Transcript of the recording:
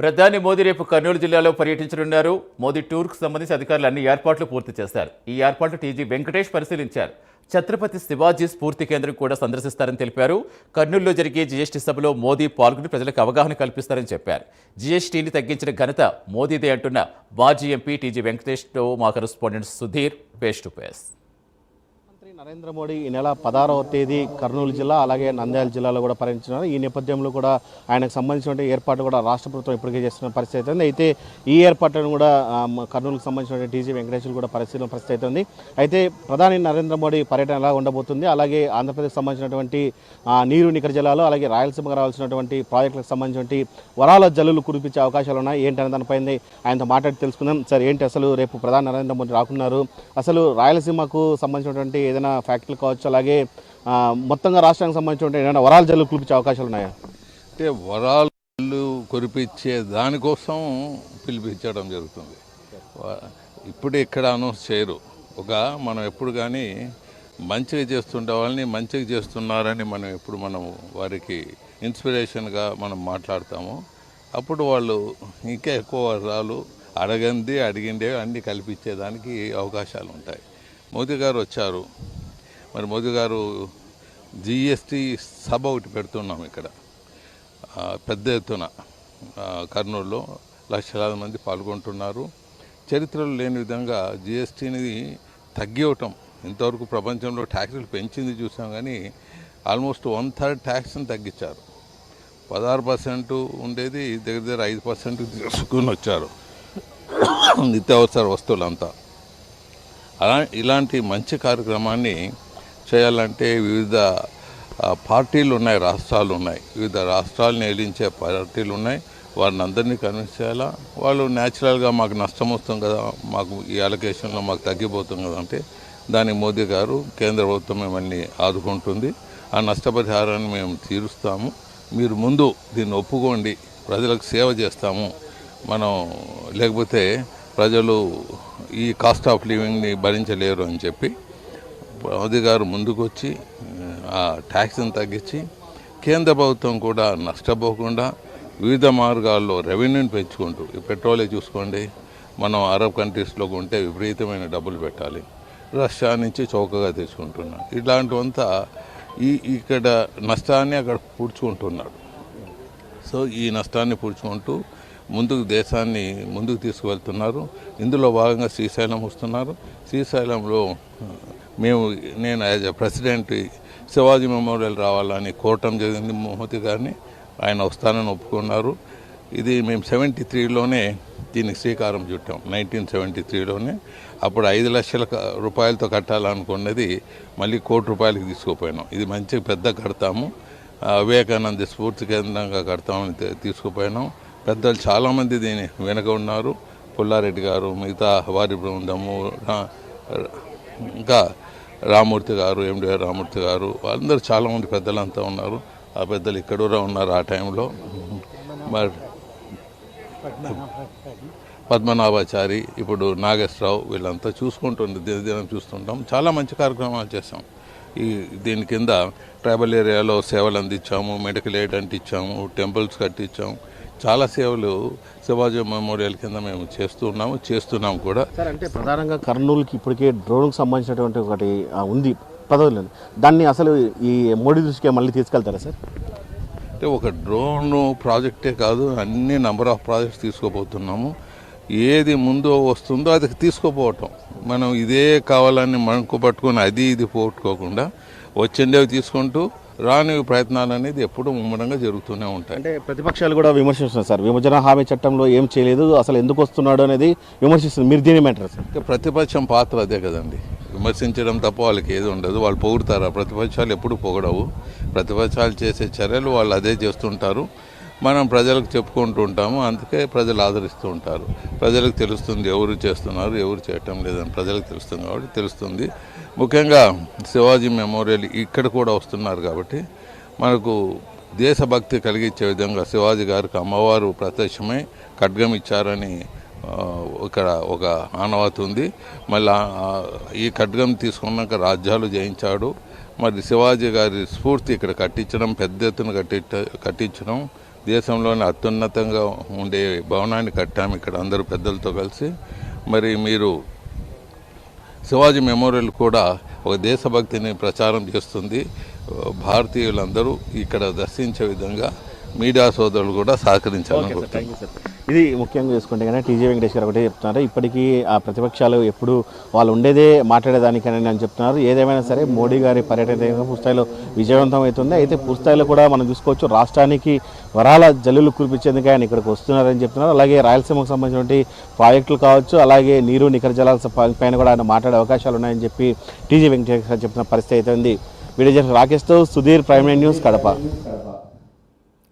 ప్రధాని మోదీ రేపు కర్నూలు జిల్లాలో పర్యటించనున్నారు. మోదీ టూర్కు సంబంధించి అధికారులు అన్ని ఏర్పాట్లు పూర్తి చేశారు ఈ ఏర్పాట్లు టీజీ వెంకటేష్ పరిశీలించారు. ఛత్రపతి శివాజీ స్ఫూర్తి కేంద్రం కూడా సందర్శిస్తారని తెలిపారు. కర్నూలులో జరిగే జీఎస్టీ సభలో మోదీ పాల్గొని ప్రజలకు అవగాహన కల్పిస్తారని చెప్పారు. జీఎస్టీని తగ్గించిన ఘనత మోదీదే అంటున్న మాజీ ఎంపీ టీజీ వెంకటేష్తో మా correspondent Sudheer face to face Narendra Modi ఈ నెల పదహారవ తేదీ కర్నూలు జిల్లా అలాగే నంద్యాల జిల్లాలో కూడా పర్యటించినారు. ఈ నేపథ్యంలో కూడా ఆయనకు సంబంధించిన ఏర్పాటు కూడా రాష్ట్ర ప్రభుత్వం ఇప్పటికే చేస్తున్న పరిస్థితి అయితే ఉంది. అయితే ఈ ఏర్పాట్లను కూడా కర్నూలుకు సంబంధించిన డీజీ వెంకటేశ్వర కూడా పరిశీలన పరిస్థితి అయితే ఉంది. అయితే ప్రధాని నరేంద్ర మోడీ పర్యటన ఎలా ఉండబోతుంది? అలాగే ఆంధ్రప్రదేశ్ సంబంధించినటువంటి నీరు నికర జిల్లాలో అలాగే రాయలసీమకు రావాల్సినటువంటి ప్రాజెక్టులకు సంబంధించినటువంటి వరాల జల్లులు కురిపించే అవకాశాలు ఉన్నాయి. ఏంటనే దానిపై ఆయనతో మాట్లాడి తెలుసుకుందాం. సార్ ఏంటి అసలు రేపు ప్రధాని నరేంద్ర మోడీ రాకున్నారు? అసలు రాయలసీమకు సంబంధించినటువంటి ఏదైనా ఫ్యాక్టరీలు కావచ్చు అలాగే మొత్తంగా రాష్ట్రానికి సంబంధించిన ఏదైనా వరాలు జల్లు కురిపించే అవకాశాలు ఉన్నాయా? అంటే వరాలు కురిపించే దానికోసం పిలిపించడం జరుగుతుంది. ఇప్పుడు ఇక్కడ అనౌన్స్ చేయరు. ఒక మనం ఎప్పుడు కానీ మంచిగా చేస్తుండే వాళ్ళని మంచిగా చేస్తున్నారని మనం ఎప్పుడు మనం వారికి ఇన్స్పిరేషన్గా మనం మాట్లాడతాము. అప్పుడు వాళ్ళు ఇంకా ఎక్కువ వరాలు అడగంది అడిగిండే అన్నీ కల్పించేదానికి అవకాశాలు ఉంటాయి. మోదీ గారు వచ్చారు. మరి మోదీ గారు జిఎస్టీ సభ ఒకటి పెడుతున్నాం ఇక్కడ. పెద్ద ఎత్తున కర్నూలులో లక్షలాది మంది పాల్గొంటున్నారు. చరిత్రలో లేని విధంగా జిఎస్టీని తగ్గివటం ఇంతవరకు ప్రపంచంలో ట్యాక్సులు పెంచింది చూసాం కానీ ఆల్మోస్ట్ వన్ థర్డ్ ట్యాక్స్ని తగ్గించారు. పదహారు పర్సెంట్ ఉండేది దగ్గర దగ్గర ఐదు పర్సెంట్ తీసుకుని వచ్చారు. నిత్యావసర వస్తువులంతా. అలా ఇలాంటి మంచి కార్యక్రమాన్ని చేయాలంటే వివిధ పార్టీలు ఉన్నాయి రాష్ట్రాలు ఉన్నాయి. వివిధ రాష్ట్రాలను ఏలించే పార్టీలు ఉన్నాయి. వారిని అందరినీ కన్విన్స్ చేయాలా? వాళ్ళు న్యాచురల్గా మాకు నష్టం వస్తుంది కదా మాకు ఈ అలొకేషన్లో మాకు తగ్గిపోతుంది కదా అంటే దానికి మోదీ గారు కేంద్ర ప్రభుత్వం మిమ్మల్ని ఆదుకుంటుంది. ఆ నష్టపరిహారాన్ని మేము తీరుస్తాము. మీరు ముందు దీన్ని ఒప్పుకోండి. ప్రజలకు సేవ చేస్తాము. మనం లేకపోతే ప్రజలు ఈ కాస్ట్ ఆఫ్ లివింగ్ని భరించలేరు అని చెప్పి మోదీ గారు ముందుకొచ్చి ఆ ట్యాక్స్ని తగ్గించి కేంద్ర ప్రభుత్వం కూడా నష్టపోకుండా వివిధ మార్గాల్లో రెవెన్యూని పెంచుకుంటూ ఈ పెట్రోలే చూసుకోండి మనం అరబ్ కంట్రీస్లో ఉంటే విపరీతమైన డబ్బులు పెట్టాలి రష్యా నుంచి చౌకగా తెచ్చుకుంటున్నాం ఇట్లాంటివంతా ఈ ఇక్కడ నష్టాన్ని అక్కడ పూడ్చుకుంటున్నాడు సో ఈ నష్టాన్ని పూడ్చుకుంటూ ముందుకు దేశాన్ని ముందుకు తీసుకువెళ్తున్నారు. ఇందులో భాగంగా శ్రీశైలం వస్తున్నారు. శ్రీశైలంలో మేము నేను as a president Shivaji memorial రావాలని కోరటం జరిగింది మోహతి గారిని. ఆయన వస్తానని ఒప్పుకున్నారు. ఇది మేము సెవెంటీ త్రీలోనే దీనికి శ్రీకారం చుట్టాం. నైన్టీన్ సెవెంటీ త్రీలోనే అప్పుడు ఐదు లక్షల క- రూపాయలతో కట్టాలనుకున్నది మళ్ళీ కోటి రూపాయలకి తీసుకుపోయినాం. ఇది మంచి పెద్ద కడతాము. వివేకానంద స్ఫూర్తి కేంద్రంగా కడతామని తీసుకుపోయినాం. పెద్దలు చాలామంది దీని వెనక ఉన్నారు. పుల్లారెడ్డి గారు మిగతా వారి బృందము ఇంకా రామూర్తి గారు ఎండిఆర్ రామూర్తి గారు వాళ్ళందరూ చాలామంది పెద్దలంతా ఉన్నారు. ఆ పెద్దలు ఇక్కడ కూడా ఉన్నారు ఆ టైంలో. మరి పద్మనాభాచారి ఇప్పుడు నాగేశ్వరరావు వీళ్ళంతా చూసుకుంటుంది దినదినం చూస్తుంటాం. చాలా మంచి కార్యక్రమాలు చేస్తాం ఈ దీని కింద ట్రైబల్ ఏరియాలో సేవలు అందించాము మెడికల్ ఎయిడ్ అంటించాము టెంపుల్స్ కట్టించాము చాలా సేవలు శివాజీ మెమోరియల్ కింద మేము చేస్తూ ఉన్నాము చేస్తున్నాం కూడా. సార్ అంటే ప్రధానంగా కర్నూలుకి ఇప్పటికే డ్రోన్కి సంబంధించినటువంటి ఒకటి ఉంది. పదవులు దాన్ని అసలు ఈ మోడీ దృష్టికి మళ్ళీ తీసుకెళ్తారా సార్? అంటే ఒక డ్రోన్ ప్రాజెక్టే కాదు అన్ని నంబర్ ఆఫ్ ప్రాజెక్ట్స్ తీసుకోబోతున్నాము. ఏది ముందో వస్తుందో అది తీసుకోపోవటం. మనం ఇదే కావాలని మనకు పట్టుకొని అది ఇది పోగొట్టుకోకుండా వచ్చిండేవి తీసుకుంటూ రాని ప్రయత్నాలు అనేది ఎప్పుడూ ముమ్మరంగా జరుగుతూనే ఉంటాయి. అంటే ప్రతిపక్షాలు కూడా విమర్శిస్తున్నారు సార్. విభజన హామీ చట్టంలో ఏం చేయలేదు అసలు ఎందుకు వస్తున్నాడు అనేది విమర్శిస్తుంది మీరు దీని ఏమంటారు సార్? ప్రతిపక్షం పాత్ర అదే కదండి. విమర్శించడం తప్ప వాళ్ళకి ఏది ఉండదు. వాళ్ళు పొగుడతారు. ప్రతిపక్షాలు ఎప్పుడు పొగడవు. ప్రతిపక్షాలు చేసే చర్యలు వాళ్ళు అదే చేస్తుంటారు. మనం ప్రజలకు చెప్పుకుంటూ ఉంటాము. అందుకే ప్రజలు ఆదరిస్తూ ఉంటారు. ప్రజలకు తెలుస్తుంది ఎవరు చేస్తున్నారు ఎవరు చేయటం లేదని ప్రజలకు తెలుస్తుంది కాబట్టి తెలుస్తుంది. ముఖ్యంగా శివాజీ మెమోరియల్ ఇక్కడ కూడా వస్తున్నారు కాబట్టి మనకు దేశభక్తి కలిగించే విధంగా శివాజీ గారికి అమ్మవారు ప్రత్యక్షమై ఖడ్గం ఇచ్చారని ఇక్కడ ఒక ఆనవాతి ఉంది. మళ్ళీ ఈ ఖడ్గం తీసుకున్నాక రాజ్యాలు జయించాడు. మరి శివాజీ గారి స్ఫూర్తి ఇక్కడ కట్టించడం పెద్ద ఎత్తున కట్టి కట్టించడం దేశంలోనే అత్యున్నతంగా ఉండే భవనాన్ని కట్టాము ఇక్కడ అందరూ పెద్దలతో కలిసి. మరి మీరు శివాజీ మెమోరియల్ కూడా ఒక దేశభక్తిని ప్రచారం చేస్తుంది. భారతీయులందరూ ఇక్కడ దర్శించే విధంగా మీడియా సోదరులు కూడా కోరుతున్నాను. ఇది ముఖ్యంగా చూసుకుంటే కనుక టీజీ వెంకటేష్ గారు ఒకటే చెప్తున్నారు. ఇప్పటికీ ఆ ప్రతిపక్షాలు ఎప్పుడు వాళ్ళు ఉండేదే మాట్లాడేదానికని అని చెప్తున్నారు. ఏదేమైనా సరే మోడీ గారి పర్యటన పూర్తిస్థాయిలో విజయవంతం అవుతుంది. అయితే పూర్తిస్థాయిలో కూడా మనం చూసుకోవచ్చు రాష్ట్రానికి వరాల జల్లులు కురిపించేందుకు ఆయన ఇక్కడికి వస్తున్నారని చెప్తున్నారు. అలాగే రాయలసీమకు సంబంధించినటువంటి ప్రాజెక్టులు కావచ్చు అలాగే నీరు నికర జలాల పైన కూడా ఆయన మాట్లాడే అవకాశాలు ఉన్నాయని చెప్పి టీజీ వెంకటేశ్వర చెప్తున్న పరిస్థితి అయితే ఉంది. వీడియో జర్నలిస్ట్ రాకేష్తో సుధీర్ ప్రైమ్ న్యూస్ కడప.